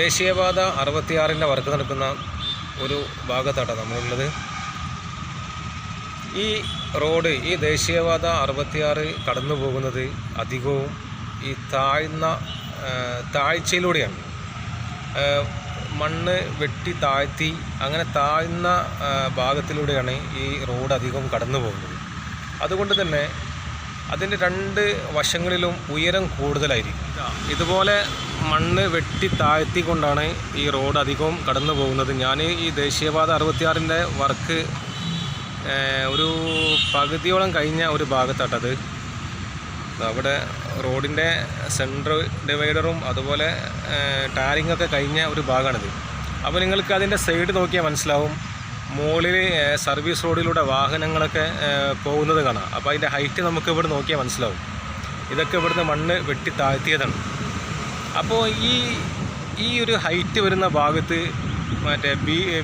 ദേശീയപാത അറുപത്തിയാറിന്റെ വർക്ക് നടക്കുന്ന ഒരു ഭാഗത്താട്ടോ നമ്മളുള്ളത്. ഈ റോഡ് ഈ ദേശീയപാത അറുപത്തിയാറ് കടന്നു പോകുന്നത് അധികവും ഈ താഴ്ന്ന താഴ്ചയിലൂടെയാണ്. മണ്ണ് വെട്ടി താഴ്ത്തി അങ്ങനെ താഴ്ന്ന ഭാഗത്തിലൂടെയാണ് ഈ റോഡ് അധികം കടന്നു പോകുന്നത്. അതുകൊണ്ട് തന്നെ അതിന്റെ രണ്ട് വശങ്ങളിലും ഉയരം കൂടുതലായിരിക്കും. ഇതുപോലെ മണ്ണ് വെട്ടി താഴ്ത്തിക്കൊണ്ടാണ് ഈ റോഡ് അധികവും കടന്നു പോകുന്നത്. ഞാൻ ഈ ദേശീയപാത അറുപത്തിയാറിന്റെ വർക്ക് ഒരു പകുതിയോളം കഴിഞ്ഞ ഒരു ഭാഗത്താട്ടത് അവിടെ റോഡിന്റെ സെൻട്രൽ ഡിവൈഡറും അതുപോലെ ടാരിങ്ങൊക്കെ കഴിഞ്ഞ ഒരു ഭാഗമാണിത്. അപ്പോൾ നിങ്ങൾക്ക് അതിന്റെ സൈഡ് നോക്കിയാൽ മനസ്സിലാവും. മുകളിൽ സർവീസ് റോഡിലൂടെ വാഹനങ്ങളൊക്കെ പോകുന്നത് കാണാം. അപ്പോൾ അതിന്റെ ഹൈറ്റ് നമുക്ക് ഇവിടെ നോക്കിയാൽ മനസ്സിലാവും. ഇതൊക്കെ ഇവിടുന്ന് മണ്ണ് വെട്ടി താഴ്ത്തിയതാണ്. അപ്പോൾ ഈ ഈ ഒരു ഹൈറ്റ് വരുന്ന ഭാഗത്ത് മറ്റേ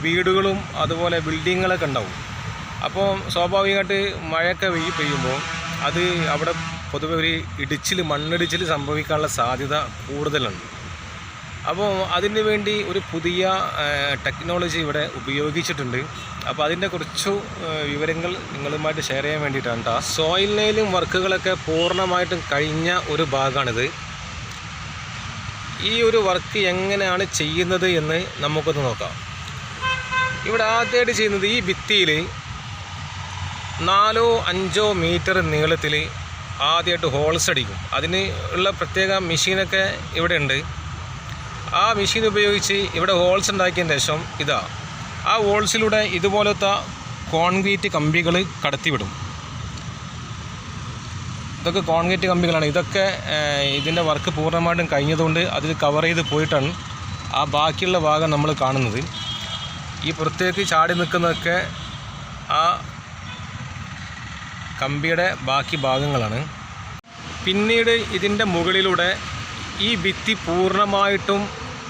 വീടുകളും അതുപോലെ ബിൽഡിങ്ങുകളൊക്കെ ഉണ്ടാവും. അപ്പോൾ സ്വാഭാവികമായിട്ട് മഴയൊക്കെ പെയ്യ് പെയ്യുമ്പോൾ അത് അവിടെ പൊതുവെ ഒരു ഇടിച്ചിൽ മണ്ണിടിച്ചിൽ സംഭവിക്കാനുള്ള സാധ്യത കൂടുതലാണ്. അപ്പോൾ അതിന് വേണ്ടി ഒരു പുതിയ ടെക്നോളജി ഇവിടെ ഉപയോഗിച്ചിട്ടുണ്ട്. അപ്പോൾ അതിന്റെ കുറച്ചു വിവരങ്ങൾ നിങ്ങളുമായിട്ട് ഷെയർ ചെയ്യാൻ വേണ്ടിയിട്ടാണ് കേട്ടോ സോയിൽ നെയിലും വർക്കുകളൊക്കെ പൂർണമായിട്ടും കഴിഞ്ഞ ഒരു ഭാഗമാണിത്. ഈ ഒരു വർക്ക് എങ്ങനെയാണ് ചെയ്യുന്നത് എന്ന് നമുക്കൊന്ന് നോക്കാം. ഇവിടെ ആദ്യമായിട്ട് ചെയ്യുന്നത് ഈ ഭിത്തിയിൽ നാലോ അഞ്ചോ മീറ്റർ നീളത്തിൽ ആദ്യമായിട്ട് ഹോൾസ് അടിക്കും. അതിന് ഉള്ള പ്രത്യേക മെഷീനൊക്കെ ഇവിടെ ഉണ്ട് ആ മെഷീൻ ഉപയോഗിച്ച് ഇവിടെ ഹോൾസ് ഉണ്ടാക്കിയതിന് ശേഷം ഇതാ ആ ഹോൾസിലൂടെ ഇതുപോലത്തെ കോൺക്രീറ്റ് കമ്പികൾ കടത്തിവിടും. ഇതൊക്കെ കോൺക്രീറ്റ് കമ്പികളാണ്. ഇതൊക്കെ ഇതിന്റെ വർക്ക് പൂർണമായിട്ടും കഴിഞ്ഞതുകൊണ്ട് അതിൽ കവർ ചെയ്ത് പോയിട്ടാണ് ആ ബാക്കിയുള്ള ഭാഗം നമ്മൾ കാണുന്നത്. ഈ പുറത്തേക്ക് ചാടി നിൽക്കുന്നതൊക്കെ ആ കമ്പിയുടെ ബാക്കി ഭാഗങ്ങളാണ്. പിന്നീട് ഇതിന്റെ മുകളിലൂടെ ഈ ഭിത്തി പൂർണമായിട്ടും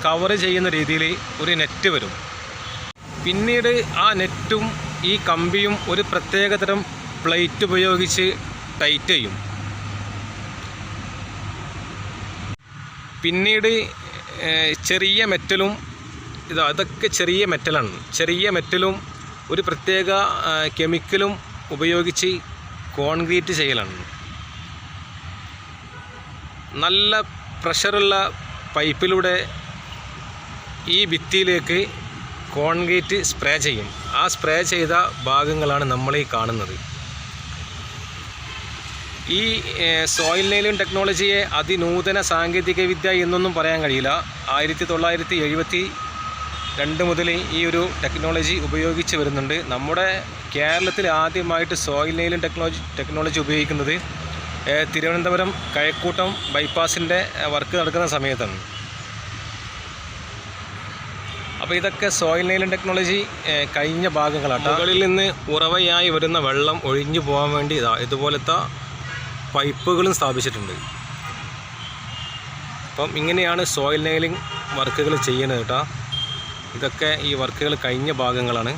കവർ ചെയ്യുന്ന രീതിയിൽ ഒരു നെറ്റ് വരും. പിന്നീട് ആ നെറ്റും ഈ കമ്പിയും ഒരു പ്രത്യേകതരം പ്ലേറ്റ് ഉപയോഗിച്ച് ടൈറ്റ് ചെയ്യും. പിന്നീട് ചെറിയ മെറ്റലും ഇത് അതൊക്കെ ചെറിയ മെറ്റലാണ് ചെറിയ മെറ്റലും ഒരു പ്രത്യേക കെമിക്കലും ഉപയോഗിച്ച് കോൺക്രീറ്റ് ചെയ്യലാണ്. നല്ല പ്രഷറുള്ള പൈപ്പിലൂടെ ഈ ഭിത്തിയിലേക്ക് കോൺക്രീറ്റ് സ്പ്രേ ചെയ്യും. ആ സ്പ്രേ ചെയ്ത ഭാഗങ്ങളാണ് നമ്മൾ ഈ കാണുന്നത്. ഈ സോയിൽ നെയിലിംഗ് ടെക്നോളജിയെ അതിനൂതന സാങ്കേതിക വിദ്യ എന്നൊന്നും പറയാൻ കഴിയില്ല. ആയിരത്തി തൊള്ളായിരത്തി എഴുപത്തി രണ്ട് മുതൽ ഈ ഒരു ടെക്നോളജി ഉപയോഗിച്ച് വരുന്നുണ്ട്. നമ്മുടെ കേരളത്തിൽ ആദ്യമായിട്ട് സോയിൽ നെയിലിംഗ് ടെക്നോളജി ടെക്നോളജി ഉപയോഗിക്കുന്നത് തിരുവനന്തപുരം കഴക്കൂട്ടം ബൈപ്പാസിന്റെ വർക്ക് നടക്കുന്ന സമയത്താണ്. അപ്പോൾ ഇതൊക്കെ സോയിൽ നെയിലും ടെക്നോളജി കഴിഞ്ഞ ഭാഗങ്ങളാണ് മുകളിൽ നിന്ന് ഉറവയായി വരുന്ന വെള്ളം ഒഴിഞ്ഞു പോകാൻ വേണ്ടി ഇതാ ഇതുപോലത്തെ പൈപ്പുകളും സ്ഥാപിച്ചിട്ടുണ്ട്. അപ്പം ഇങ്ങനെയാണ് സോയിൽ നെയിലിംഗ് വർക്കുകൾ ചെയ്യുന്നത് കേട്ടോ. ഇതൊക്കെ ഈ വർക്കുകൾ കഴിഞ്ഞ ഭാഗങ്ങളാണ്.